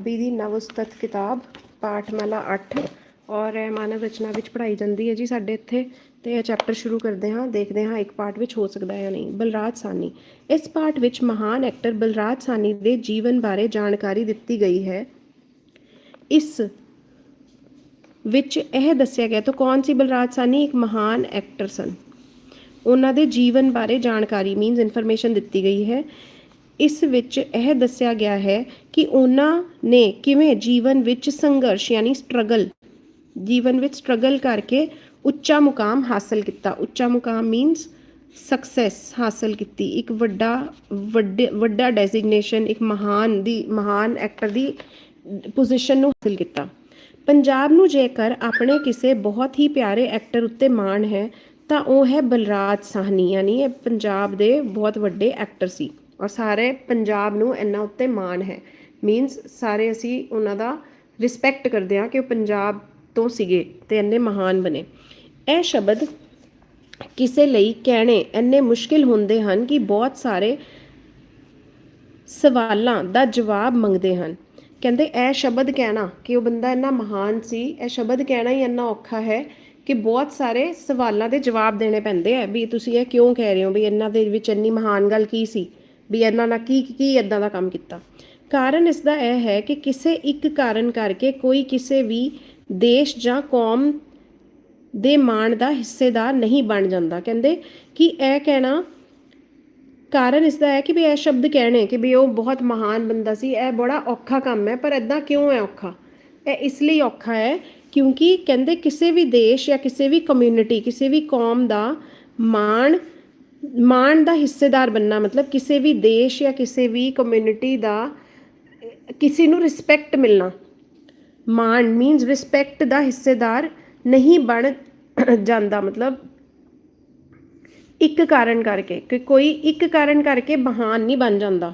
B ਦੀ ਨਵਸਤਤ ਕਿਤਾਬ, ਪਾਠਮਾਲਾ 8 ਔਰ ਇਹ ਮਾਨਵ ਰਚਨਾ ਵਿੱਚ ਪੜ੍ਹਾਈ ਜਾਂਦੀ ਹੈ ਜੀ ਸਾਡੇ ਇੱਥੇ ਤੇ ਇਹ ਚੈਪਟਰ ਸ਼ੁਰੂ ਕਰਦੇ ਹਾਂ, ਦੇਖਦੇ ਹਾਂ ਇੱਕ ਪਾਠ ਵਿੱਚ ਹੋ ਸਕਦਾ ਹੈ ਜਾਂ ਨਹੀਂ। ਬਲਰਾਜ ਸਾਨੀ, ਇਸ ਪਾਠ ਵਿੱਚ ਮਹਾਨ ਐਕਟਰ ਬਲਰਾਜ ਸਾਨੀ ਦੇ ਜੀਵਨ ਬਾਰੇ ਜਾਣਕਾਰੀ ਦਿੱਤੀ ਗਈ ਹੈ। ਇਸ ਵਿੱਚ ਇਹ ਦੱਸਿਆ ਗਿਆ ਤਾਂ ਕੌਣ ਸੀ ਬਲਰਾਜ ਸਾਨੀ? ਇੱਕ ਮਹਾਨ ਐਕਟਰ ਸਨ। ਉਹਨਾਂ ਦੇ ਜੀਵਨ ਬਾਰੇ ਜਾਣਕਾਰੀ ਮੀਨਸ ਇਨਫੋਰਮੇਸ਼ਨ ਦਿੱਤੀ ਗਈ ਹੈ। ਇਸ ਵਿੱਚ ਇਹ ਦੱਸਿਆ ਗਿਆ ਹੈ ਕਿ ਉਹਨਾਂ ਨੇ ਕਿਵੇਂ ਜੀਵਨ ਵਿੱਚ ਸੰਘਰਸ਼ ਯਾਨੀ ਸਟਰਗਲ ਜੀਵਨ ਵਿੱਚ ਸਟਰਗਲ ਕਰਕੇ ਉੱਚਾ ਮੁਕਾਮ ਹਾਸਲ ਕੀਤਾ। ਉੱਚਾ ਮੁਕਾਮ ਮੀਨਸ ਸਕਸੈਸ ਹਾਸਲ ਕੀਤੀ। ਇੱਕ ਵੱਡਾ, ਵੱਡੇ, ਵੱਡਾ ਡੈਜ਼ਿਗਨੇਸ਼ਨ ਇੱਕ ਮਹਾਨ ਦੀ, ਮਹਾਨ ਐਕਟਰ ਦੀ ਪੋਜੀਸ਼ਨ ਨੂੰ ਹਾਸਲ ਕੀਤਾ। ਪੰਜਾਬ ਨੂੰ ਜੇਕਰ ਆਪਣੇ ਕਿਸੇ ਬਹੁਤ ਹੀ ਪਿਆਰੇ ਐਕਟਰ ਉੱਤੇ ਮਾਣ ਹੈ, ਤਾਂ ਉਹ ਹੈ ਬਲਰਾਜ ਸਾਹਨੀ, ਯਾਨੀ ਇਹ ਪੰਜਾਬ ਦੇ ਬਹੁਤ ਵੱਡੇ ਐਕਟਰ ਸੀ। ਔਰ ਸਾਰੇ ਪੰਜਾਬ ਨੂੰ ਇੰਨਾ ਉੱਤੇ ਮਾਣ ਹੈ। ਮੀਨਸ ਸਾਰੇ ਅਸੀਂ ਉਹਨਾਂ ਦਾ ਰਿਸਪੈਕਟ ਕਰਦੇ ਹਾਂ ਕਿ ਉਹ ਪੰਜਾਬ ਤੋਂ ਸੀਗੇ ਤੇ ਇੰਨੇ ਮਹਾਨ ਬਣੇ। ਇਹ ਸ਼ਬਦ ਕਿਸੇ ਲਈ ਕਹਿਣੇ ਇੰਨੇ ਮੁਸ਼ਕਿਲ ਹੁੰਦੇ ਹਨ ਕਿ ਬਹੁਤ ਸਾਰੇ ਸਵਾਲਾਂ ਦਾ ਜਵਾਬ ਮੰਗਦੇ ਹਨ। ਕਹਿੰਦੇ, ਇਹ ਸ਼ਬਦ ਕਹਿਣਾ ਕਿ ਉਹ ਬੰਦਾ ਇੰਨਾ ਮਹਾਨ ਸੀ, ਇਹ ਸ਼ਬਦ ਕਹਿਣਾ ਹੀ ਇੰਨਾ ਔਖਾ ਹੈ ਕਿ ਬਹੁਤ ਸਾਰੇ ਸਵਾਲਾਂ ਦੇ ਜਵਾਬ ਦੇਣੇ ਪੈਂਦੇ ਆ ਵੀ ਤੁਸੀਂ ਇਹ ਕਿਉਂ ਕਹਿ ਰਹੇ ਹੋ ਵੀ ਇਹਨਾਂ ਦੇ ਵਿੱਚ ਇੰਨੀ ਮਹਾਨ ਗੱਲ ਕੀ ਸੀ? ਵੀ ਇਹਨਾਂ ਨਾਲ ਕੀ ਕੀ ਇਦਾਂ ਦਾ ਕੰਮ ਕੀਤਾ। ਕਾਰਨ ਇਸ ਦਾ ਇਹ ਹੈ ਕਿ ਕਿਸੇ ਇੱਕ ਕਾਰਨ ਕਰਕੇ ਕੋਈ ਕਿਸੇ ਵੀ ਦੇਸ਼ ਜਾਂ ਕੌਮ ਦੇ ਮਾਣ ਦਾ ਹਿੱਸੇਦਾਰ ਨਹੀਂ ਬਣ ਜਾਂਦਾ। ਕਹਿੰਦੇ ਕਿ ਇਹ ਕਹਿਣਾ ਕਾਰਨ ਇਸ ਦਾ ਹੈ ਕਿ ਵੀ ਇਹ ਸ਼ਬਦ ਕਹਿਣੇ ਕਿ ਵੀ ਉਹ ਬਹੁਤ ਮਹਾਨ ਬੰਦਾ ਸੀ, ਇਹ ਬੜਾ ਔਖਾ ਕੰਮ ਹੈ, ਪਰ ਇਦਾਂ ਕਿਉਂ ਹੈ ਔਖਾ? ਇਹ ਇਸ ਲਈ ਔਖਾ ਹੈ ਕਿਉਂਕਿ ਕਹਿੰਦੇ ਕਿਸੇ ਵੀ ਦੇਸ਼ ਜਾਂ ਕਿਸੇ ਵੀ ਕਮਿਊਨਿਟੀ ਕਿਸੇ ਵੀ ਕੌਮ ਦਾ ਮਾਣ ਮਾਣ ਦਾ ਹਿੱਸੇਦਾਰ ਬੰਨਾ ਮਤਲਬ ਕਿਸੇ ਵੀ ਦੇਸ਼ ਜਾਂ ਕਿਸੇ ਵੀ ਕਮਿਊਨਿਟੀ ਦਾ ਕਿਸੇ ਨੂੰ ਰਿਸਪੈਕਟ ਮਿਲਣਾ। ਮਾਣ ਮੀਨਸ ਰਿਸਪੈਕਟ ਦਾ ਹਿੱਸੇਦਾਰ ਨਹੀਂ ਬਣ ਜਾਂਦਾ ਮਤਲਬ ਇੱਕ ਕਾਰਨ ਕਰਕੇ ਕਿ ਕੋਈ ਇੱਕ ਕਾਰਨ ਕਰਕੇ ਮਹਾਨ ਨਹੀਂ ਬਣ ਜਾਂਦਾ।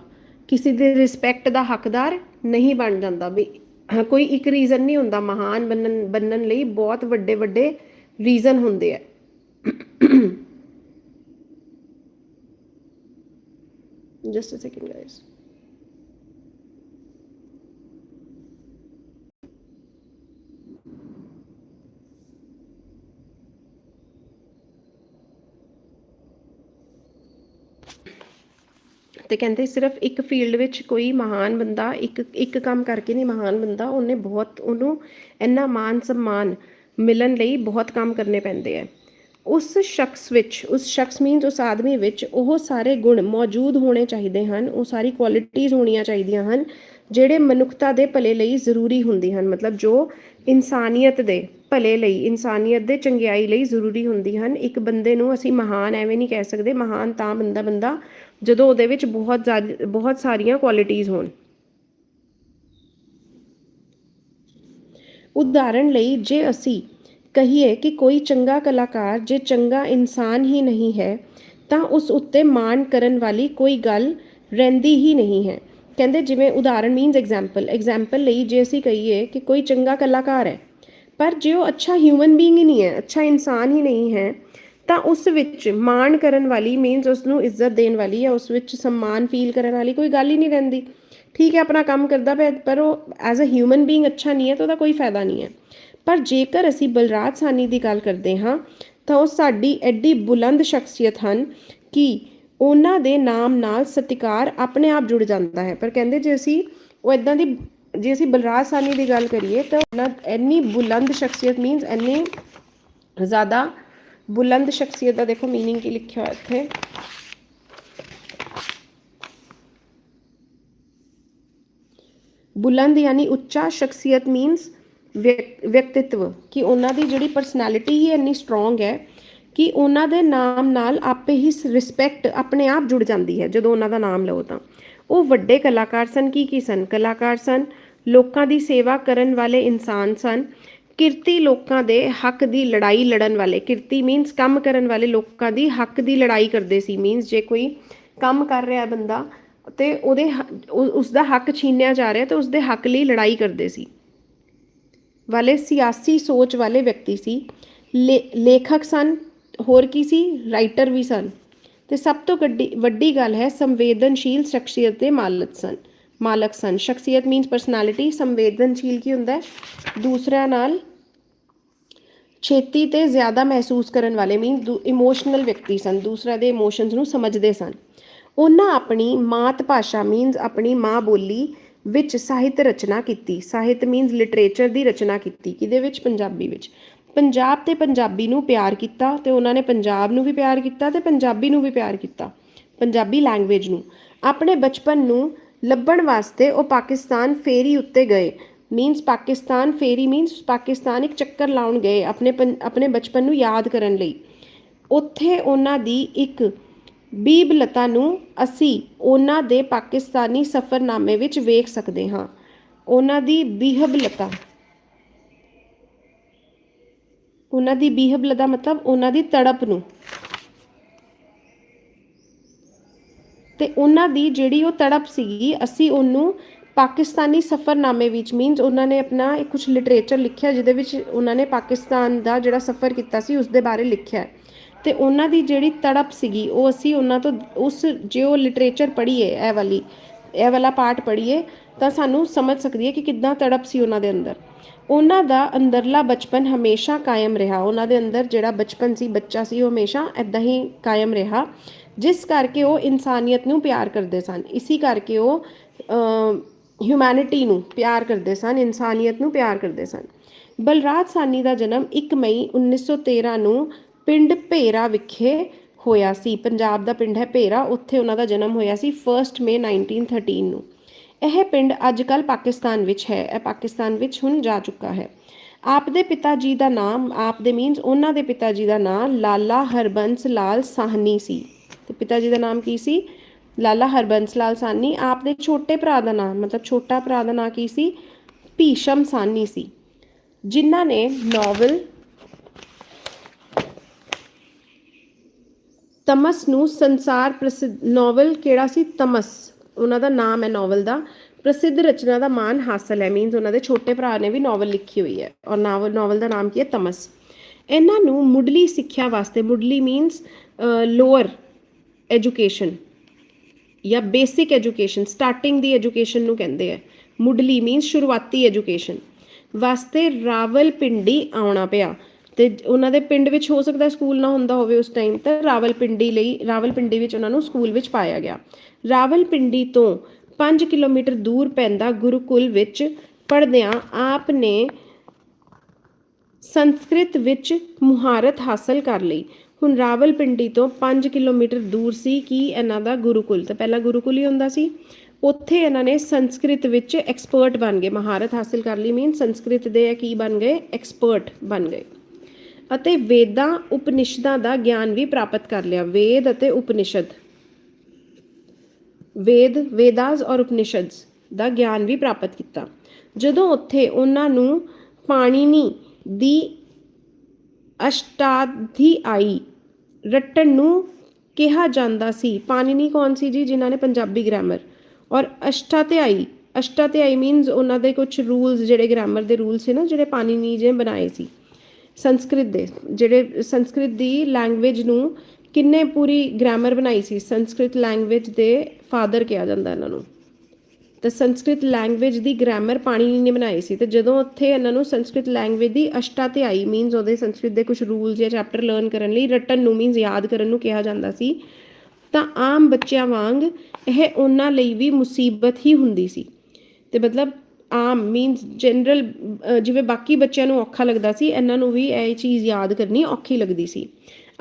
ਕਿਸੇ ਦੇ ਰਿਸਪੈਕਟ ਦਾ ਹੱਕਦਾਰ ਨਹੀਂ ਬਣ ਜਾਂਦਾ। ਵੀ ਹਾਂ, ਕੋਈ ਇੱਕ ਰੀਜ਼ਨ ਨਹੀਂ ਹੁੰਦਾ ਮਹਾਨ ਬਣਨ ਬਣਨ ਲਈ ਬਹੁਤ ਵੱਡੇ ਵੱਡੇ ਰੀਜ਼ਨ ਹੁੰਦੇ ਆ। Just a second, guys. ਤੇ ਕਹਿੰਦੇ ਸਿਰਫ ਇੱਕ ਫੀਲਡ ਵਿੱਚ ਕੋਈ ਮਹਾਨ ਬੰਦਾ, ਇੱਕ ਇੱਕ ਕੰਮ ਕਰਕੇ ਨਹੀਂ, ਮਹਾਨ ਬੰਦਾ, ਉਹਨੇ ਬਹੁਤ, ਉਹਨੂੰ ਇੰਨਾ ਮਾਨ ਸਨਮਾਨ ਮਿਲਣ ਲਈ ਬਹੁਤ ਕੰਮ ਕਰਨੇ ਪੈਂਦੇ ਆ। ਉਸ ਸ਼ਖਸ ਵਿੱਚ, ਉਸ ਸ਼ਖਸ ਮੀਨਸ ਉਸ ਆਦਮੀ ਵਿੱਚ ਉਹ ਸਾਰੇ ਗੁਣ ਮੌਜੂਦ ਹੋਣੇ ਚਾਹੀਦੇ ਹਨ, ਉਹ ਸਾਰੀ ਕੁਆਲਿਟੀਆਂ ਹੋਣੀਆਂ ਚਾਹੀਦੀਆਂ ਹਨ, ਜਿਹੜੇ ਮਨੁੱਖਤਾ ਦੇ ਭਲੇ ਲਈ ਜ਼ਰੂਰੀ ਹੁੰਦੀ ਹਨ, ਮਤਲਬ ਜੋ ਇਨਸਾਨੀਅਤ ਦੇ ਭਲੇ ਲਈ, ਇਨਸਾਨੀਅਤ ਦੇ ਚੰਗਿਆਈ ਲਈ ਜ਼ਰੂਰੀ ਹੁੰਦੀ ਹਨ। ਇੱਕ ਬੰਦੇ ਨੂੰ ਅਸੀਂ ਮਹਾਨ ਐਵੇਂ ਨਹੀਂ ਕਹਿ ਸਕਦੇ, ਮਹਾਨ ਤਾਂ ਬੰਦਾ ਬੰਦਾ ਜਦੋਂ ਉਹਦੇ ਵਿੱਚ ਬਹੁਤ ਜ਼ਿਆਦਾ, ਬਹੁਤ ਸਾਰੀਆਂ ਕੁਆਲਿਟੀਆਂ ਹੋਣ। ਉਦਾਹਰਣ ਲਈ, ਜੇ ਅਸੀਂ ਕਹੀਏ ਕਿ ਕੋਈ ਚੰਗਾ ਕਲਾਕਾਰ ਜੇ ਚੰਗਾ ਇਨਸਾਨ ਹੀ ਨਹੀਂ ਹੈ, ਤਾਂ ਉਸ ਉੱਤੇ ਮਾਣ ਕਰਨ ਵਾਲੀ ਕੋਈ ਗੱਲ ਰਹਿੰਦੀ ਹੀ ਨਹੀਂ ਹੈ। ਕਹਿੰਦੇ ਜਿਵੇਂ ਉਦਾਹਰਣ ਮੀਨਸ ਐਗਜ਼ਾਮਪਲ ਐਗਜ਼ਾਮਪਲ ਲਈ ਜੇ ਅਸੀਂ ਕਹੀਏ ਕਿ ਕੋਈ ਚੰਗਾ ਕਲਾਕਾਰ ਹੈ, ਪਰ ਜੇ ਉਹ ਅੱਛਾ ਹਿਊਮਨ ਬੀਇੰਗ ਹੀ ਨਹੀਂ ਹੈ, ਅੱਛਾ ਇਨਸਾਨ ਹੀ ਨਹੀਂ ਹੈ, ਤਾਂ ਉਸ ਵਿੱਚ ਮਾਣ ਕਰਨ ਵਾਲੀ ਮੀਨਸ ਉਸ ਨੂੰ ਇੱਜ਼ਤ ਦੇਣ ਵਾਲੀ ਜਾਂ ਉਸ ਵਿੱਚ ਸਨਮਾਨ ਫੀਲ ਕਰਨ ਵਾਲੀ ਕੋਈ ਗੱਲ ਹੀ ਨਹੀਂ ਰਹਿੰਦੀ। ਠੀਕ ਹੈ, ਆਪਣਾ ਕੰਮ ਕਰਦਾ ਪਿਆ, ਪਰ ਉਹ ਐਜ਼ ਅ ਹਿਊਮਨ ਬੀਇੰਗ ਅੱਛਾ ਨਹੀਂ ਹੈ, ਤਾਂ ਉਹਦਾ ਕੋਈ ਫਾਇਦਾ ਨਹੀਂ ਹੈ। ਪਰ ਜੇਕਰ ਅਸੀਂ ਬਲਰਾਜ ਸਾਨੀ ਦੀ ਗੱਲ ਕਰਦੇ ਹਾਂ ਤਾਂ ਉਹ ਸਾਡੀ ਐਡੀ ਬੁਲੰਦ ਸ਼ਖਸੀਅਤ ਹਨ ਕਿ ਉਹਨਾਂ ਦੇ ਨਾਮ ਨਾਲ ਸਤਿਕਾਰ ਆਪਣੇ ਆਪ ਜੁੜ ਜਾਂਦਾ ਹੈ ਪਰ ਕਹਿੰਦੇ ਜੇ ਅਸੀਂ ਉਹ ਇਦਾਂ ਦੀ ਜੇ ਅਸੀਂ ਬਲਰਾਜ ਸਾਨੀ ਦੀ ਗੱਲ ਕਰੀਏ ਤਾਂ ਉਹਨਾਂ ਇੰਨੀ ਬੁਲੰਦ ਸ਼ਖਸੀਅਤ ਮੀਨਸ ਇੰਨੀ ਜ਼ਿਆਦਾ ਬੁਲੰਦ ਸ਼ਖਸੀਅਤ ਦਾ ਦੇਖੋ मीनिंग ਕੀ ਲਿਖਿਆ ਹੋਇਆ ਇੱਥੇ ਬੁਲੰਦ ਯਾਨੀ ਉੱਚਾ ਸ਼ਖਸੀਅਤ ਮੀਨਸ ਵਿਅਕਤਿਤਵ, ਕਿ ਉਹਨਾਂ ਦੀ ਜਿਹੜੀ ਪਰਸਨੈਲਿਟੀ ਹੀ ਇੰਨੀ ਸਟਰੋਂਗ ਹੈ ਕਿ ਉਹਨਾਂ ਦੇ ਨਾਮ ਨਾਲ ਆਪੇ ਹੀ ਰਿਸਪੈਕਟ ਆਪਣੇ ਆਪ ਜੁੜ ਜਾਂਦੀ ਹੈ, ਜਦੋਂ ਉਹਨਾਂ ਦਾ ਨਾਮ ਲਓ ਤਾਂ। ਉਹ ਵੱਡੇ ਕਲਾਕਾਰ ਸਨ, ਕੀ ਕੀ ਸਨ? ਕਲਾਕਾਰ ਸਨ, ਲੋਕਾਂ ਦੀ ਸੇਵਾ ਕਰਨ ਵਾਲੇ ਇਨਸਾਨ ਸਨ, ਕਿਰਤੀ ਲੋਕਾਂ ਦੇ ਹੱਕ ਦੀ ਲੜਾਈ ਲੜਨ ਵਾਲੇ। ਕਿਰਤੀ ਮੀਨਸ ਕੰਮ ਕਰਨ ਵਾਲੇ ਲੋਕਾਂ ਦੀ ਹੱਕ ਦੀ ਲੜਾਈ ਕਰਦੇ ਸੀ ਮੀਨਸ ਜੇ ਕੋਈ ਕੰਮ ਕਰ ਰਿਹਾ ਬੰਦਾ ਤੇ ਉਹਦੇ ਉਸ ਦਾ ਹੱਕ ਛੀਨਿਆ ਜਾ ਰਿਹਾ ਤੇ ਉਸ ਦੇ ਹੱਕ ਲਈ ਲੜਾਈ ਕਰਦੇ ਸੀ। ਵਾਲੇ ਸਿਆਸੀ ਸੋਚ ਵਾਲੇ ਵਿਅਕਤੀ ਸੀ। ਲੇਖਕ ਸਨ, ਹੋਰ ਕੀ ਸੀ? ਰਾਈਟਰ ਵੀ ਸਨ। ਤੇ ਸਭ ਤੋਂ ਵੱਡੀ ਵੱਡੀ ਗੱਲ ਹੈ, ਸੰਵੇਦਨਸ਼ੀਲ ਸ਼ਖਸੀਅਤ ਦੇ ਮਾਲਕ ਸਨ ਮਾਲਕ ਸਨ। ਸ਼ਖਸੀਅਤ ਮੀਨਸ ਪਰਸਨੈਲਿਟੀ ਸੰਵੇਦਨਸ਼ੀਲ ਕੀ ਹੁੰਦਾ ਹੈ? ਦੂਸਰਿਆਂ ਨਾਲ ਛੇਤੀ ਤੇ ਜ਼ਿਆਦਾ ਮਹਿਸੂਸ ਕਰਨ ਵਾਲੇ ਮੀਨ ਇਮੋਸ਼ਨਲ ਵਿਅਕਤੀ ਸਨ। ਦੂਸਰਿਆਂ ਦੇ ਇਮੋਸ਼ਨਸ ਨੂੰ ਸਮਝਦੇ ਸਨ। ਉਹਨਾਂ ਆਪਣੀ ਮਾਤ ਭਾਸ਼ਾ ਮੀਨਸ ਆਪਣੀ ਮਾਂ ਬੋਲੀ ਵਿੱਚ ਸਾਹਿਤ ਰਚਨਾ ਕੀਤੀ। ਸਾਹਿਤ ਮੀਨਸ ਲਿਟਰੇਚਰ ਦੀ ਰਚਨਾ ਕੀਤੀ, ਕਿਹਦੇ ਵਿੱਚ? ਪੰਜਾਬੀ ਵਿੱਚ। ਪੰਜਾਬ ਤੇ ਪੰਜਾਬੀ ਨੂੰ ਪਿਆਰ ਕੀਤਾ ਤੇ ਉਹਨਾਂ ਨੇ ਪੰਜਾਬ ਨੂੰ ਵੀ ਪਿਆਰ ਕੀਤਾ ਤੇ ਪੰਜਾਬੀ ਨੂੰ ਵੀ ਪਿਆਰ ਕੀਤਾ, ਪੰਜਾਬੀ ਲੈਂਗੁਏਜ ਨੂੰ। ਆਪਣੇ ਬਚਪਨ ਨੂੰ ਲੱਭਣ ਵਾਸਤੇ ਉਹ ਪਾਕਿਸਤਾਨ ਫੇਰੀ ਉੱਤੇ ਗਏ। ਮੀਨਸ ਪਾਕਿਸਤਾਨ ਫੇਰੀ ਮੀਨਸ ਪਾਕਿਸਤਾਨ ਇੱਕ ਚੱਕਰ ਲਾਉਣ ਗਏ ਆਪਣੇ ਪੰ- ਆਪਣੇ ਬਚਪਨ ਨੂੰ ਯਾਦ ਕਰਨ ਲਈ। ਉੱਥੇ ਉਹਨਾਂ ਦੀ ਇੱਕ ਬੀਬਲਤਾ ਨੂੰ ਅਸੀਂ ਉਹਨਾਂ ਦੇ ਪਾਕਿਸਤਾਨੀ ਸਫ਼ਰਨਾਮੇ ਵਿੱਚ ਵੇਖ ਸਕਦੇ ਹਾਂ। ਉਹਨਾਂ ਦੀ ਬੀਹਬਲਤਾ। ਉਹਨਾਂ ਦੀ ਬੀਹਬਲਤਾ ਮਤਲਬ ਉਹਨਾਂ ਦੀ ਤੜਪ ਨੂੰ। ਤੇ ਉਹਨਾਂ ਦੀ ਜਿਹੜੀ ਉਹ ਤੜਪ ਸੀਗੀ, ਅਸੀਂ ਉਹਨੂੰ ਪਾਕਿਸਤਾਨੀ ਸਫ਼ਰਨਾਮੇ ਵਿੱਚ ਮੀਨਸ ਉਹਨਾਂ ਨੇ ਆਪਣਾ ਇੱਕ ਕੁਝ ਲਿਟਰੇਚਰ ਲਿਖਿਆ, ਜਿਹਦੇ ਵਿੱਚ ਉਹਨਾਂ ਨੇ ਪਾਕਿਸਤਾਨ ਦਾ ਜਿਹੜਾ ਸਫ਼ਰ ਕੀਤਾ ਸੀ ਉਸ ਦੇ ਬਾਰੇ ਲਿਖਿਆ ਹੈ। ਤੇ ਉਹਨਾਂ ਦੀ ਜਿਹੜੀ ਤੜਪ ਸੀਗੀ, ਉਹ ਅਸੀਂ ਉਹਨਾਂ ਤੋਂ ਉਸ ਜੇ ਉਹ ਲਿਟਰੇਚਰ ਪੜ੍ਹੀਏ, ਇਹ ਵਾਲੀ, ਇਹ ਵਾਲਾ ਪਾਰਟ ਪੜ੍ਹੀਏ, ਤਾਂ ਸਾਨੂੰ ਸਮਝ ਸਕਦੀ ਹੈ ਕਿ ਕਿੱਦਾਂ ਤੜਪ ਸੀ ਉਹਨਾਂ ਦੇ ਅੰਦਰ। ਉਹਨਾਂ ਦਾ ਅੰਦਰਲਾ ਬਚਪਨ ਹਮੇਸ਼ਾ ਕਾਇਮ ਰਿਹਾ। ਉਹਨਾਂ ਦੇ ਅੰਦਰ ਜਿਹੜਾ ਬਚਪਨ ਸੀ, ਬੱਚਾ ਸੀ, ਉਹ ਹਮੇਸ਼ਾ ਐਦਾਂ ਹੀ ਕਾਇਮ ਰਿਹਾ, ਜਿਸ ਕਰਕੇ ਉਹ ਇਨਸਾਨੀਅਤ ਨੂੰ ਪਿਆਰ ਕਰਦੇ ਸਨ। ਇਸੇ ਕਰਕੇ ਉਹ ਹਿਊਮੈਨਿਟੀ ਨੂੰ ਪਿਆਰ ਕਰਦੇ ਸਨ, ਇਨਸਾਨੀਅਤ ਨੂੰ ਪਿਆਰ ਕਰਦੇ ਸਨ। ਬਲਰਾਜ ਸਾਨੀ ਦਾ ਜਨਮ 1 ਮਈ 1913 ਨੂੰ ਪਿੰਡ ਭੇਰਾ ਵਿਖੇ ਹੋਇਆ ਸੀ। ਪੰਜਾਬ ਦਾ ਪਿੰਡ ਹੈ ਭੇਰਾ। ਉੱਥੇ ਉਹਨਾਂ ਦਾ ਜਨਮ ਹੋਇਆ ਸੀ 1 ਮਈ 1913 ਨੂੰ। ਇਹ ਪਿੰਡ ਅੱਜ ਕੱਲ ਪਾਕਿਸਤਾਨ ਵਿੱਚ ਹੈ। ਇਹ ਪਾਕਿਸਤਾਨ ਵਿੱਚ ਹੁਣ ਜਾ ਚੁੱਕਾ ਹੈ। ਆਪ ਦੇ ਪਿਤਾ ਜੀ ਦਾ ਨਾਮ ਆਪ ਦੇ ਮੀਨਸ ਉਹਨਾਂ ਦੇ ਪਿਤਾ ਜੀ ਦਾ ਨਾਮ ਲਾਲਾ ਹਰਬੰਸ ਲਾਲ ਸਾਹਨੀ ਸੀ। ਤੇ ਪਿਤਾ ਜੀ ਦਾ ਨਾਮ ਕੀ ਸੀ? ਲਾਲਾ ਹਰਬੰਸ ਲਾਲ ਸਾਹਨੀ। ਆਪ ਦੇ ਛੋਟੇ ਭਰਾ ਦਾ ਨਾਮ ਮਤਲਬ ਛੋਟਾ ਭਰਾ ਦਾ ਨਾਮ ਕੀ ਸੀ? ਭੀਸ਼ਮ ਸਾਹਨੀ ਸੀ। ਜਿਨ੍ਹਾਂ ਨੇ ਨੋਵਲ ਤਮਸ ਨੂੰ ਸੰਸਾਰ ਪ੍ਰਸਿੱਧ ਨੋਵਲ ਕਿਹੜਾ ਸੀ? ਤਮਸ। ਉਹਨਾਂ ਦਾ ਨਾਮ ਹੈ ਨੋਵਲ ਦਾ। ਪ੍ਰਸਿੱਧ ਰਚਨਾ ਦਾ ਮਾਨ ਹਾਸਲ ਹੈ। ਮੀਨਸ ਉਹਨਾਂ ਦੇ ਛੋਟੇ ਭਰਾ ਨੇ ਵੀ ਨੋਵਲ ਲਿਖੀ ਹੋਈ ਹੈ। ਔਰ ਨਾਵਲ ਨੋਵਲ ਦਾ ਨਾਮ ਕੀ ਹੈ? ਤਮਸ। ਇਹਨਾਂ ਨੂੰ ਮੁੱਢਲੀ ਸਿੱਖਿਆ ਵਾਸਤੇ, ਮੁੱਢਲੀ ਮੀਨਸ ਲੋਅਰ ਐਜੂਕੇਸ਼ਨ ਜਾਂ ਬੇਸਿਕ ਐਜੂਕੇਸ਼ਨ ਸਟਾਰਟਿੰਗ ਦੀ ਐਜੂਕੇਸ਼ਨ ਨੂੰ ਕਹਿੰਦੇ ਆ। ਮੁੱਢਲੀ ਮੀਨਸ ਸ਼ੁਰੂਆਤੀ ਐਜੂਕੇਸ਼ਨ ਵਾਸਤੇ ਰਾਵਲਪਿੰਡੀ ਆਉਣਾ ਪਿਆ। ਤੇ ਉਹਨਾਂ ਦੇ ਪਿੰਡ ਵਿੱਚ ਹੋ ਸਕਦਾ ਸਕੂਲ ਨਾ ਹੁੰਦਾ ਹੋਵੇ ਉਸ ਟਾਈਮ ਤੇ ਰਾਵਲਪਿੰਡੀ ਲਈ, ਰਾਵਲਪਿੰਡੀ ਵਿੱਚ ਉਹਨਾਂ ਨੂੰ ਸਕੂਲ ਵਿੱਚ ਪਾਇਆ ਗਿਆ। ਰਾਵਲਪਿੰਡੀ ਤੋਂ 5 ਕਿਲੋਮੀਟਰ ਦੂਰ ਪੈਂਦਾ ਗੁਰੂਕੁਲ ਵਿੱਚ ਪੜ੍ਹਦਿਆਂ ਆਪ ਨੇ ਸੰਸਕ੍ਰਿਤ ਵਿੱਚ ਮੁਹਾਰਤ ਹਾਸਲ ਕਰ ਲਈ। ਹੁਣ ਰਾਵਲਪਿੰਡੀ ਤੋਂ 5 ਕਿਲੋਮੀਟਰ ਦੂਰ ਸੀ ਕਿ ਇਹਨਾਂ ਦਾ ਗੁਰੂਕੁਲ, ਤਾਂ ਪਹਿਲਾਂ ਗੁਰੂਕੁਲ ਹੀ ਹੁੰਦਾ ਸੀ। ਉੱਥੇ ਇਹਨਾਂ ਨੇ ਸੰਸਕ੍ਰਿਤ ਵਿੱਚ ਐਕਸਪਰਟ ਬਣ ਗਏ, ਮਹਾਰਤ ਹਾਸਲ ਕਰ ਲਈ ਮੀਨ ਸੰਸਕ੍ਰਿਤ ਦੇ ਕੀ ਬਣ ਗਏ? ਐਕਸਪਰਟ ਬਣ ਗਏ। ਅਤੇ ਵੇਦਾਂ ਉਪਨਿਸ਼ਦਾਂ ਦਾ ਗਿਆਨ ਵੀ ਪ੍ਰਾਪਤ ਕਰ ਲਿਆ। ਵੇਦ ਅਤੇ ਉਪਨਿਸ਼ਦ। ਵੇਦ ਵੇਦਾਸ ਔਰ ਉਪਨਿਸ਼ਦਸ ਦਾ ਗਿਆਨ ਵੀ ਪ੍ਰਾਪਤ ਕੀਤਾ। ਜਦੋਂ ਉੱਥੇ ਉਹਨਾਂ ਨੂੰ ਪਾਣੀਨੀ ਦੀ ਅਸ਼ਟਾਧੀ ਆਈ, ਰੱਟਣ ਨੂੰ ਕਿਹਾ ਜਾਂਦਾ ਸੀ, ਪਾਣੀਨੀ ਕੌਣ ਸੀ ਜੀ ਜਿਨ੍ਹਾਂ ਨੇ ਪੰਜਾਬੀ ਗ੍ਰਾਮਰ ਔਰ ਅਸ਼ਟਾਧਿਆਈ ਅਸ਼ਟਾਧਿਆਈ ਮੀਨਸ ਉਹਨਾਂ ਦੇ ਕੁਝ ਰੂਲਸ ਜਿਹੜੇ ਗ੍ਰਾਮਰ ਦੇ ਰੂਲ ਸੀ ਨਾ, ਜਿਹੜੇ ਪਾਣੀਨੀ ਜੀ ਬਣਾਏ ਸੀ। ਸੰਸਕ੍ਰਿਤ ਦੇ, ਜਿਹੜੇ ਸੰਸਕ੍ਰਿਤ ਦੀ ਲੈਂਗੁਏਜ ਨੂੰ ਕਿੰਨੇ ਪੂਰੀ ਗ੍ਰਾਮਰ ਬਣਾਈ ਸੀ, ਸੰਸਕ੍ਰਿਤ ਲੈਂਗੁਏਜ ਦੇ ਫਾਦਰ ਕਿਹਾ ਜਾਂਦਾ ਇਹਨਾਂ ਨੂੰ। ਤਾਂ ਸੰਸਕ੍ਰਿਤ ਲੈਂਗੁਏਜ ਦੀ ਗ੍ਰਾਮਰ ਪਾਣੀਨੀ ਨੇ ਬਣਾਈ ਸੀ, ਤੇ ਜਦੋਂ ਉੱਥੇ ਇਹਨਾਂ ਨੂੰ ਸੰਸਕ੍ਰਿਤ ਲੈਂਗੁਏਜ ਦੀ ਅਸ਼ਟਾਧਿਆਈ ਮੀਨਸ ਉਹਦੇ ਸੰਸਕ੍ਰਿਤ ਦੇ ਕੁਝ ਰੂਲਸ ਜਾਂ ਚੈਪਟਰ ਲਰਨ ਕਰਨ ਲਈ ਰਟਨ ਨੂੰ ਮੀਨਸ ਯਾਦ ਕਰਨ ਨੂੰ ਕਿਹਾ ਜਾਂਦਾ ਸੀ, ਤਾਂ ਆਮ ਬੱਚਿਆਂ ਵਾਂਗ ਇਹ ਉਹਨਾਂ ਲਈ ਵੀ ਮੁਸੀਬਤ ਹੀ ਹੁੰਦੀ ਸੀ। ਤੇ ਮਤਲਬ ਆਮ ਮੀਨਸ ਜਨਰਲ ਜਿਵੇਂ ਬਾਕੀ ਬੱਚਿਆਂ ਨੂੰ ਔਖਾ ਲੱਗਦਾ ਸੀ, ਇਹਨਾਂ ਨੂੰ ਵੀ ਇਹ ਚੀਜ਼ ਯਾਦ ਕਰਨੀ ਔਖੀ ਲੱਗਦੀ ਸੀ।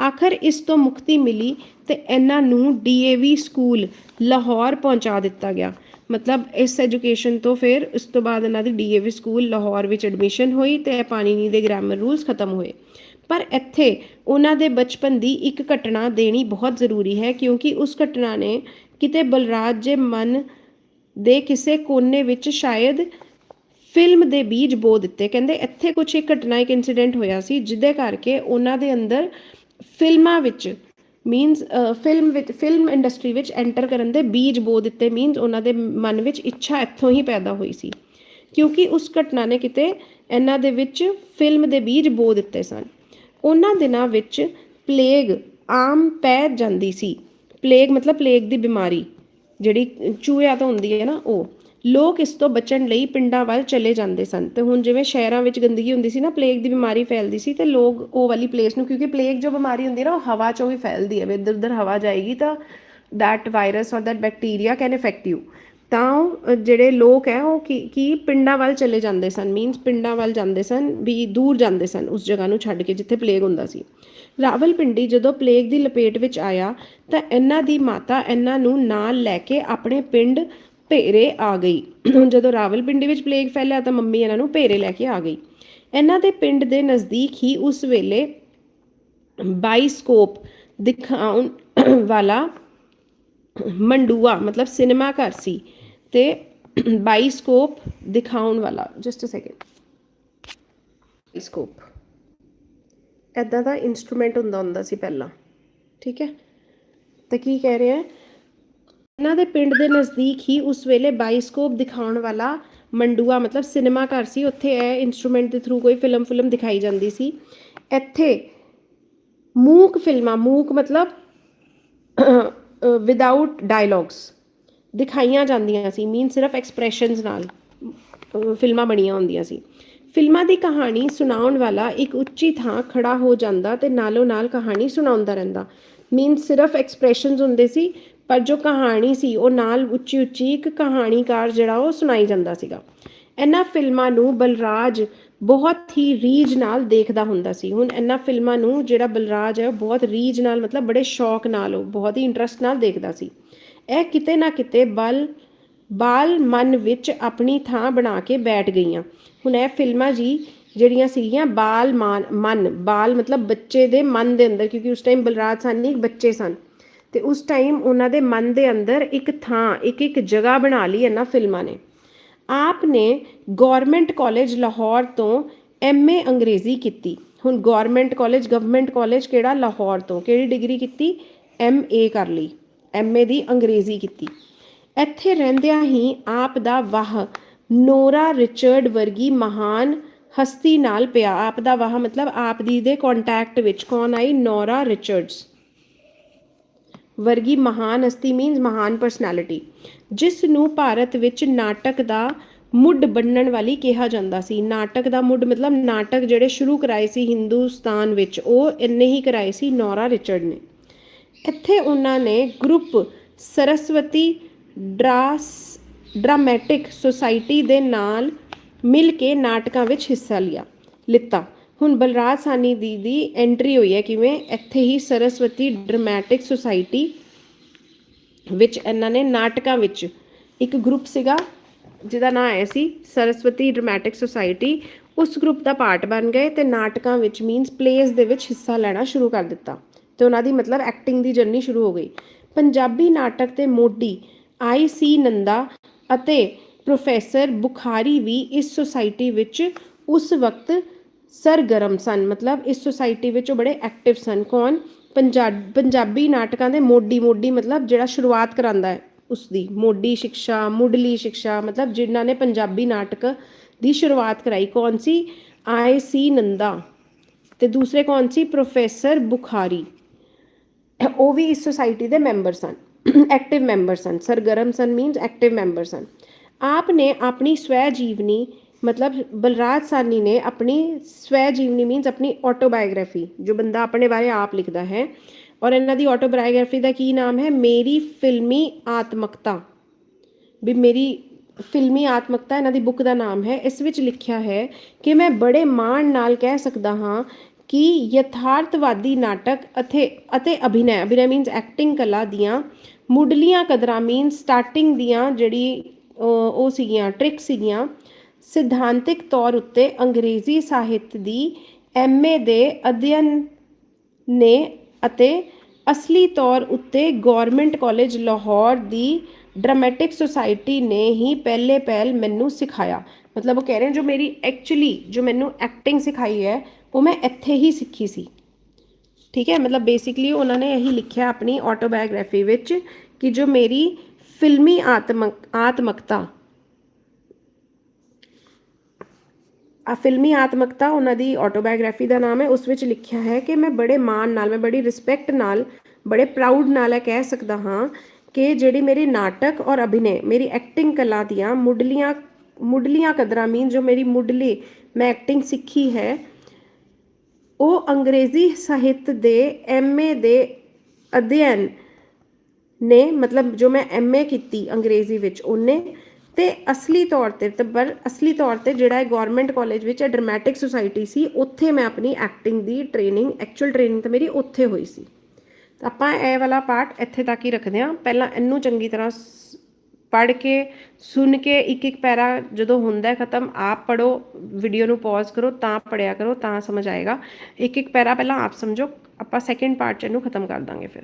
ਆਖਰ ਇਸ ਤੋਂ ਮੁਕਤੀ ਮਿਲੀ ਤੇ ਇਹਨਾਂ ਨੂੰ ਡੀਏਵੀ ਸਕੂਲ ਲਾਹੌਰ ਪਹੁੰਚਾ ਦਿੱਤਾ ਗਿਆ। ਮਤਲਬ ਇਸ ਐਜੂਕੇਸ਼ਨ ਤੋਂ ਫਿਰ ਉਸ ਤੋਂ ਬਾਅਦ ਇਹਨਾਂ ਦੀ ਡੀਏਵੀ ਸਕੂਲ ਲਾਹੌਰ ਵਿੱਚ ਐਡਮਿਸ਼ਨ ਹੋਈ ਤੇ ਪਾਣੀਨੀ ਦੇ ਗ੍ਰਾਮਰ ਰੂਲਸ ਖਤਮ ਹੋਏ। ਪਰ ਇੱਥੇ ਉਹਨਾਂ ਦੇ ਬਚਪਨ ਦੀ ਇੱਕ ਘਟਨਾ ਦੇਣੀ ਬਹੁਤ ਜ਼ਰੂਰੀ ਹੈ ਕਿਉਂਕਿ ਉਸ ਘਟਨਾ ਨੇ ਕਿਤੇ ਬਲਰਾਜ ਦੇ ਮਨ ਦੇ ਕਿਸੇ ਕੋਨੇ ਵਿੱਚ ਸ਼ਾਇਦ ਫਿਲਮ ਦੇ ਬੀਜ ਬੋ ਦਿੱਤੇ। ਕਹਿੰਦੇ, ਇੱਥੇ ਕੁਝ ਇੱਕ ਘਟਨਾ ਇੱਕ ਇਨਸੀਡੈਂਟ ਹੋਇਆ ਸੀ, ਜਿਹਦੇ ਕਰਕੇ ਉਹਨਾਂ ਦੇ ਅੰਦਰ ਫਿਲਮਾਂ ਵਿੱਚ ਮੀਨਸ ਫਿਲਮ ਵਿੱਚ ਫਿਲਮ ਇੰਡਸਟਰੀ ਵਿੱਚ ਐਂਟਰ ਕਰਨ ਦੇ ਬੀਜ ਬੋ ਦਿੱਤੇ ਮੀਨਸ ਉਹਨਾਂ ਦੇ ਮਨ ਵਿੱਚ ਇੱਛਾ ਇੱਥੋਂ ਹੀ ਪੈਦਾ ਹੋਈ ਸੀ। ਕਿਉਂਕਿ ਉਸ ਘਟਨਾ ਨੇ ਕਿਤੇ ਇਹਨਾਂ ਦੇ ਵਿੱਚ ਫਿਲਮ ਦੇ ਬੀਜ ਬੋ ਦਿੱਤੇ ਸਨ। ਉਹਨਾਂ ਦਿਨਾਂ ਵਿੱਚ ਪਲੇਗ ਆਮ ਪੈ ਜਾਂਦੀ ਸੀ। ਪਲੇਗ ਮਤਲਬ ਪਲੇਗ ਦੀ ਬਿਮਾਰੀ। ਜਿਹੜੀ ਚੂਹਿਆਂ ਤੋਂ ਹੁੰਦੀ ਹੈ ਨਾ ਉਹ, ਲੋਕ ਇਸ ਤੋਂ ਬਚਣ ਲਈ ਪਿੰਡਾਂ ਵੱਲ ਚਲੇ ਜਾਂਦੇ ਸਨ। ਤੇ ਹੁਣ ਜਿਵੇਂ ਸ਼ਹਿਰਾਂ ਵਿੱਚ ਗੰਦਗੀ ਹੁੰਦੀ ਸੀ ਨਾ ਪਲੇਗ ਦੀ ਬਿਮਾਰੀ ਫੈਲਦੀ ਸੀ, ਤੇ ਲੋਕ ਉਹ ਵਾਲੀ ਪਲੇਸ ਨੂੰ, ਕਿਉਂਕਿ ਪਲੇਗ ਜੋ ਬਿਮਾਰੀ ਹੁੰਦੀ ਹੈ ਨਾ, ਉਹ ਹਵਾ ਚੋਂ ਵੀ ਫੈਲਦੀ ਹੈ। ਵੀ ਇੱਧਰ ਉੱਧਰ ਹਵਾ ਜਾਏਗੀ ਤਾਂ that virus or that bacteria can affect you ਤਾਂ ਉਹ, ਜਿਹੜੇ ਲੋਕ ਹੈ ਉਹ ਕੀ ਕੀ ਪਿੰਡਾਂ ਵੱਲ ਚਲੇ ਜਾਂਦੇ ਸਨ? ਮੀਨਸ ਪਿੰਡਾਂ ਵੱਲ ਜਾਂਦੇ ਸਨ ਵੀ ਦੂਰ ਜਾਂਦੇ ਸਨ ਉਸ ਜਗ੍ਹਾ ਨੂੰ ਛੱਡ ਕੇ ਜਿੱਥੇ ਪਲੇਗ ਹੁੰਦਾ ਸੀ। ਰਾਵਲਪਿੰਡੀ ਜਦੋਂ ਪਲੇਗ ਦੀ ਲਪੇਟ ਵਿੱਚ ਆਇਆ ਤਾਂ ਇਹਨਾਂ ਦੀ ਮਾਤਾ ਇਹਨਾਂ ਨੂੰ ਨਾਲ ਲੈ ਕੇ ਆਪਣੇ ਪਿੰਡ ਭੇਰੇ ਆ ਗਈ। ਹੁਣ ਜਦੋਂ ਰਾਵਲਪਿੰਡੀ ਵਿੱਚ ਪਲੇਗ ਫੈਲਿਆ ਤਾਂ ਮੰਮੀ ਇਹਨਾਂ ਨੂੰ ਭੇਰੇ ਲੈ ਕੇ ਆ ਗਈ। ਇਹਨਾਂ ਦੇ ਪਿੰਡ ਦੇ ਨਜ਼ਦੀਕ ਹੀ ਉਸ ਵੇਲੇ ਬਾਈਸਕੋਪ ਦਿਖਾਉਣ ਵਾਲਾ ਮੰਡੂਆ ਮਤਲਬ ਸਿਨੇਮਾ ਘਰ ਸੀ ਤੇ ਬਾਈਸਕੋਪ ਦਿਖਾਉਣ ਵਾਲਾ ਜਸਟ ਅ ਸੈਕਿੰਡ ਬਾਈਸਕੋਪ ਐਦਾਂ ਦਾ ਇਨਸਟਰੂਮੈਂਟ ਹੁੰਦਾ ਹੁੰਦਾ ਸੀ ਪਹਿਲਾਂ ਠੀਕ ਹੈ ਤਾਂ ਕੀ ਕਹਿ ਰਿਹਾ ਇਹਨਾਂ ਦੇ ਪਿੰਡ ਦੇ ਨਜ਼ਦੀਕ ਹੀ ਉਸ ਵੇਲੇ ਬਾਈਸਕੋਪ ਦਿਖਾਉਣ ਵਾਲਾ ਮੰਡੂਆ ਮਤਲਬ ਸਿਨੇਮਾ ਘਰ ਸੀ ਉੱਥੇ ਇਹ ਇਨਸਟਰੂਮੈਂਟ ਦੇ ਥਰੂ ਕੋਈ ਫਿਲਮ ਫਿਲਮ ਦਿਖਾਈ ਜਾਂਦੀ ਸੀ ਇੱਥੇ ਮੂਕ ਫਿਲਮਾਂ ਮੂਕ ਮਤਲਬ ਵਿਦਆਊਟ ਡਾਇਲੌਗਸ ਦਿਖਾਈਆਂ ਜਾਂਦੀਆਂ ਸੀ ਮੀਨ ਸਿਰਫ ਐਕਸਪ੍ਰੈਸ਼ਨਸ ਨਾਲ ਫਿਲਮਾਂ ਬਣੀਆਂ ਹੁੰਦੀਆਂ ਸੀ। ਫਿਲਮਾਂ ਦੀ ਕਹਾਣੀ ਸੁਣਾਉਣ ਵਾਲਾ ਇੱਕ ਉੱਚੀ ਥਾਂ ਖੜਾ ਹੋ ਜਾਂਦਾ ਤੇ ਨਾਲੋਂ ਨਾਲ ਕਹਾਣੀ ਸੁਣਾਉਂਦਾ ਰਹਿੰਦਾ। ਮੀਨ ਸਿਰਫ ਐਕਸਪ੍ਰੈਸ਼ਨਸ ਹੁੰਦੇ ਸੀ, ਪਰ ਜੋ ਕਹਾਣੀ ਸੀ, ਉਹ ਨਾਲ ਉੱਚੀ ਉੱਚੀ ਇੱਕ ਕਹਾਣੀਕਾਰ ਜਿਹੜਾ ਉਹ ਸੁਣਾਈ ਜਾਂਦਾ ਸੀਗਾ। ਇਹਨਾਂ ਫਿਲਮਾਂ ਨੂੰ ਬਲਰਾਜ ਬਹੁਤ ਹੀ ਰੀਝ ਨਾਲ ਦੇਖਦਾ ਹੁੰਦਾ ਸੀ। ਹੁਣ ਇਹਨਾਂ ਫਿਲਮਾਂ ਨੂੰ ਜਿਹੜਾ ਬਲਰਾਜ ਹੈ, ਉਹ ਬਹੁਤ ਰੀਝ ਨਾਲ, ਮਤਲਬ ਬੜੇ ਸ਼ੌਕ ਨਾਲ, ਉਹ ਬਹੁਤ ਹੀ ਇੰਟਰਸਟ ਨਾਲ ਦੇਖਦਾ ਸੀ। ਇਹ ਕਿਤੇ ਨਾ ਕਿਤੇ ਬਲ, ਬਾਲ ਮਨ ਵਿੱਚ ਆਪਣੀ ਥਾਂ ਬਣਾ ਕੇ ਬੈਠ ਗਈਆਂ। ਹੁਣ ਇਹ ਫਿਲਮਾਂ ਜੀ ਜਿਹੜੀਆਂ ਸੀਗੀਆਂ ਬਾਲ ਮਾਨ, ਮਨ, ਬਾਲ ਮਤਲਬ ਬੱਚੇ ਦੇ ਮਨ ਦੇ ਅੰਦਰ, ਕਿਉਂਕਿ ਉਸ ਟਾਈਮ ਬਲਰਾਜ ਸਾਨੀ ਇੱਕ ਬੱਚੇ ਸਨ। ਤੇ ਉਸ ਟਾਈਮ ਉਹਨਾਂ ਦੇ ਮਨ ਦੇ ਅੰਦਰ ਇੱਕ ਥਾਂ ਇੱਕ ਇੱਕ ਜਗ੍ਹਾ ਬਣਾ ਲਈ ਇਹਨਾਂ ਫਿਲਮਾਂ ਨੇ। ਆਪ ਨੇ ਗਵਰਨਮੈਂਟ ਕਾਲਜ ਲਾਹੌਰ ਤੋਂ ਐਮਏ ਅੰਗਰੇਜ਼ੀ ਕੀਤੀ। ਹੁਣ ਗਵਰਨਮੈਂਟ ਕਾਲਜ ਗਵਰਨਮੈਂਟ ਕਾਲਜ ਕਿਹੜਾ? ਲਾਹੌਰ ਤੋਂ। ਕਿਹੜੀ ਡਿਗਰੀ ਕੀਤੀ? ਐਮਏ ਕਰ ਲਈ। ਐਮਏ ਦੀ ਅੰਗਰੇਜ਼ੀ ਕੀਤੀ। ਇੱਥੇ ਰਹਿੰਦਿਆਂ ਹੀ ਆਪ ਦਾ ਵਾਹ ਨੋਰਾ ਰਿਚਰਡ ਵਰਗੀ ਮਹਾਨ ਹਸਤੀ ਨਾਲ ਪਿਆ। ਆਪ ਦਾ ਵਾਹ ਮਤਲਬ ਆਪ ਦੀ ਦੇ ਕੰਟੈਕਟ ਵਿੱਚ ਕੌਣ ਆਈ? Nora Richards. ਵਰਗੀ ਮਹਾਨ ਹਸਤੀ ਮੀਨਸ ਮਹਾਨ ਪਰਸਨੈਲਿਟੀ ਜਿਸ ਨੂੰ ਭਾਰਤ ਵਿੱਚ ਨਾਟਕ ਦਾ ਮੁੱਢ ਬੰਨਣ ਵਾਲੀ ਕਿਹਾ ਜਾਂਦਾ ਸੀ। ਨਾਟਕ ਦਾ ਮੁੱਢ ਮਤਲਬ ਨਾਟਕ ਜਿਹੜੇ ਸ਼ੁਰੂ ਕਰਾਏ ਸੀ ਹਿੰਦੁਸਤਾਨ ਵਿੱਚ, ਉਹ ਇੰਨੇ ਹੀ ਕਰਾਏ ਸੀ, ਨੌਰਾ ਰਿਚਰਡ ਨੇ। ਇੱਥੇ ਉਹਨਾਂ ਨੇ ਗਰੁੱਪ ਸਰਸਵਤੀ ਡਰਾਸ, ਡਰਾਮੈਟਿਕ ਸੁਸਾਇਟੀ ਦੇ ਨਾਲ ਮਿਲ ਕੇ ਨਾਟਕਾਂ ਵਿੱਚ ਹਿੱਸਾ ਲਿਆ, ਲਿੱਤਾ। ਹੁਣ ਬਲਰਾਜ ਸਾਨੀ ਦੀ ਦੀ ਐਂਟਰੀ ਹੋਈ ਹੈ ਕਿਵੇਂ? ਇੱਥੇ ਹੀ ਸਰਸਵਤੀ ਡਰਾਮੈਟਿਕ ਸੁਸਾਇਟੀ ਵਿੱਚ ਇਹਨਾਂ ਨੇ ਨਾਟਕਾਂ ਵਿੱਚ ਇੱਕ ਗਰੁੱਪ ਸੀਗਾ, ਜਿਹਦਾ ਨਾਮ ਆਇਆ ਸੀ ਸਰਸਵਤੀ ਡਰਾਮੈਟਿਕ ਸੁਸਾਇਟੀ ਉਸ ਗਰੁੱਪ ਦਾ ਪਾਰਟ ਬਣ ਗਏ ਤੇ ਨਾਟਕਾਂ ਵਿੱਚ ਮੀਨਸ ਪਲੇਸ ਦੇ ਵਿੱਚ ਹਿੱਸਾ ਲੈਣਾ ਸ਼ੁਰੂ ਕਰ ਦਿੱਤਾ ਤੇ ਉਹਨਾਂ ਦੀ ਮਤਲਬ ਐਕਟਿੰਗ ਦੀ ਜਰਨੀ ਸ਼ੁਰੂ ਹੋ ਗਈ। ਪੰਜਾਬੀ ਨਾਟਕ ਤੇ ਮੋਢੀ ਆਈ ਸੀ ਨੰਦਾ ਅਤੇ ਪ੍ਰੋਫੈਸਰ ਬੁਖਾਰੀ ਵੀ ਇਸ ਸੁਸਾਇਟੀ ਵਿੱਚ ਉਸ ਵਕਤ ਸਰਗਰਮ ਸਨ। ਮਤਲਬ ਇਸ ਸੁਸਾਇਟੀ ਵਿੱਚ ਉਹ ਬੜੇ ਐਕਟਿਵ ਸਨ। ਕੌਣ? ਪੰਜਾਬ ਪੰਜਾਬੀ ਨਾਟਕਾਂ ਦੇ ਮੋਢੀ ਮੋਢੀ ਮਤਲਬ ਜਿਹੜਾ ਸ਼ੁਰੂਆਤ ਕਰਾਂਦਾ ਹੈ ਉਸ ਦੀ ਮੋਢੀ ਸਿੱਖਿਆ ਮੁੱਢਲੀ ਸਿੱਖਿਆ ਮਤਲਬ ਜਿਨ੍ਹਾਂ ਨੇ ਪੰਜਾਬੀ ਨਾਟਕ ਦੀ ਸ਼ੁਰੂਆਤ ਕਰਾਈ। ਕੌਣ ਸੀ? ਆਈ ਸੀ ਨੰਦਾ ਤੇ ਦੂਸਰੇ ਕੌਣ ਸੀ? ਪ੍ਰੋਫੈਸਰ ਬੁਖਾਰੀ। ਉਹ ਵੀ ਇਸ ਸੁਸਾਇਟੀ ਦੇ ਮੈਂਬਰ ਸਨ। ਐਕਟਿਵ ਮੈਂਬਰ ਸਨ। ਸਰਗਰਮ ਸਨ ਮੀਨਸ ਐਕਟਿਵ ਮੈਂਬਰ ਸਨ। ਆਪ ਨੇ ਆਪਣੀ ਸਵੈ ਜੀਵਨੀ ਮਤਲਬ ਬਲਰਾਜ ਸਾਨੀ ਨੇ ਆਪਣੀ ਸਵੈ ਜੀਵਨੀ ਮੀਨਸ ਆਪਣੀ ਆਟੋਬਾਇਓਗ੍ਰਾਫੀ ਜੋ ਬੰਦਾ ਆਪਣੇ ਬਾਰੇ ਆਪ ਲਿਖਦਾ ਹੈ, ਔਰ ਇਹਨਾਂ ਦੀ ਆਟੋਬਾਇਓਗ੍ਰਾਫੀ ਦਾ ਕੀ ਨਾਮ ਹੈ? ਮੇਰੀ ਫਿਲਮੀ ਆਤਮਕਤਾ। ਵੀ ਮੇਰੀ ਫਿਲਮੀ ਆਤਮਕਤਾ ਇਹਨਾਂ ਦੀ ਬੁੱਕ ਦਾ ਨਾਮ ਹੈ। ਇਸ ਵਿੱਚ ਲਿਖਿਆ ਹੈ ਕਿ ਮੈਂ ਬੜੇ ਮਾਣ ਨਾਲ ਕਹਿ ਸਕਦਾ ਹਾਂ ਕਿ ਯਥਾਰਥਵਾਦੀ ਨਾਟਕ ਅਤੇ ਅਤੇ ਅਭਿਨੈ ਅਭਿਨੈ ਮੀਨਸ ਐਕਟਿੰਗ ਕਲਾ ਦੀਆਂ ਮੁੱਢਲੀਆਂ ਕਦਰਾਂ ਮੀਨਸ ਸਟਾਰਟਿੰਗ ਦੀਆਂ ਜਿਹੜੀ ਉਹ ਸੀਗੀਆਂ ਟ੍ਰਿਕ ਸੀਗੀਆਂ ਸਿਧਾਂਤਿਕ ਤੌਰ ਉੱਤੇ ਅੰਗਰੇਜ਼ੀ ਸਾਹਿਤ ਦੀ ਐਮਏ ਦੇ ਅਧਿਐਨ ਨੇ ਅਤੇ ਅਸਲੀ ਤੌਰ ਉੱਤੇ ਗਵਰਨਮੈਂਟ ਕਾਲਜ ਲਾਹੌਰ ਦੀ ਡਰਾਮੈਟਿਕ ਸੁਸਾਇਟੀ ਨੇ ਹੀ ਪਹਿਲੇ ਪਹਿਲ ਮੈਨੂੰ ਸਿਖਾਇਆ। ਮਤਲਬ ਉਹ ਕਹਿ ਰਹੇ ਜੋ ਮੇਰੀ ਐਕਚੁਅਲੀ ਜੋ ਮੈਨੂੰ ਐਕਟਿੰਗ ਸਿਖਾਈ ਹੈ, ਉਹ ਮੈਂ ਇੱਥੇ ਹੀ ਸਿੱਖੀ ਸੀ। ਠੀਕ ਹੈ? ਮਤਲਬ ਬੇਸਿਕਲੀ ਉਹਨਾਂ ਨੇ ਇਹੀ ਲਿਖਿਆ ਆਪਣੀ ਆਟੋਬਾਇਓਗ੍ਰਾਫੀ ਵਿੱਚ ਕਿ ਜੋ ਮੇਰੀ ਫਿਲਮੀ ਆਤਮਕ, ਆਤਮਕਤਾ ਆ ਫਿਲਮੀ ਆਤਮਕਤਾ ਉਹਨਾਂ ਦੀ ਆਟੋਬਾਇਓਗ੍ਰਾਫੀ ਦਾ ਨਾਮ ਹੈ, ਉਸ ਵਿੱਚ ਲਿਖਿਆ ਹੈ ਕਿ ਮੈਂ ਬੜੇ ਮਾਣ ਨਾਲ, ਮੈਂ ਬੜੀ ਰਿਸਪੈਕਟ ਨਾਲ, ਬੜੇ ਪ੍ਰਾਊਡ ਨਾਲ ਇਹ ਕਹਿ ਸਕਦਾ ਹਾਂ ਕਿ ਜਿਹੜੀ ਮੇਰੀ ਨਾਟਕ ਔਰ ਅਭਿਨੇ, ਮੇਰੀ ਐਕਟਿੰਗ ਕਲਾ ਦੀਆਂ ਮੁੱਢਲੀਆਂ ਮੁੱਢਲੀਆਂ ਕਦਰਾਂ ਮੀਨ ਜੋ ਮੇਰੀ ਮੁੱਢਲੀ ਮੈਂ ਐਕਟਿੰਗ ਸਿੱਖੀ ਹੈ, ਉਹ ਅੰਗਰੇਜ਼ੀ ਸਾਹਿਤ ਦੇ ਐਮਏ ਦੇ ਅਧਿਐਨ ਨੇ, ਮਤਲਬ ਜੋ ਮੈਂ ਐਮਏ ਕੀਤੀ ਅੰਗਰੇਜ਼ੀ ਵਿੱਚ, ਉਹਨੇ ਤੇ ਅਸਲੀ ਤੌਰ ਤੇ ਤੇ ਪਰ ਅਸਲੀ ਤੌਰ ਤੇ ਜਿਹੜਾ ਹੈ ਗਵਰਨਮੈਂਟ ਕਾਲਜ ਵਿੱਚ ਡਰਮੈਟਿਕ ਸੁਸਾਇਟੀ ਸੀ, ਉੱਥੇ ਮੈਂ ਆਪਣੀ ਐਕਟਿੰਗ ਦੀ ਟ੍ਰੇਨਿੰਗ ਐਕਚੁਅਲ ਟ੍ਰੇਨਿੰਗ ਤਾਂ ਮੇਰੀ ਉੱਥੇ ਹੋਈ ਸੀ। ਤਾਂ ਆਪਾਂ ਇਹ ਵਾਲਾ ਪਾਰਟ ਇੱਥੇ ਤੱਕ ਹੀ ਰੱਖਦੇ ਹਾਂ। ਪਹਿਲਾਂ ਇਹਨੂੰ ਚੰਗੀ ਤਰ੍ਹਾਂ ਪੜ੍ਹ ਕੇ, ਸੁਣ ਕੇ ਇੱਕ ਇੱਕ ਪੈਰਾ ਜਦੋਂ ਹੁੰਦਾ ਹੈ ਖਤਮ, ਆਪ ਪੜੋ ਵੀਡੀਓ ਨੂੰ ਪੌਜ਼ ਕਰੋ, ਤਾਂ ਪੜਿਆ ਕਰੋ, ਤਾਂ ਸਮਝ ਆਏਗਾ। ਇੱਕ ਇੱਕ ਪੈਰਾ ਪਹਿਲਾਂ ਆਪ ਸਮਝੋ। ਆਪਾਂ ਸੈਕਿੰਡ ਪਾਰਟ ਚ ਇਹਨੂੰ ਖਤਮ ਕਰ ਦਾਂਗੇ ਫਿਰ।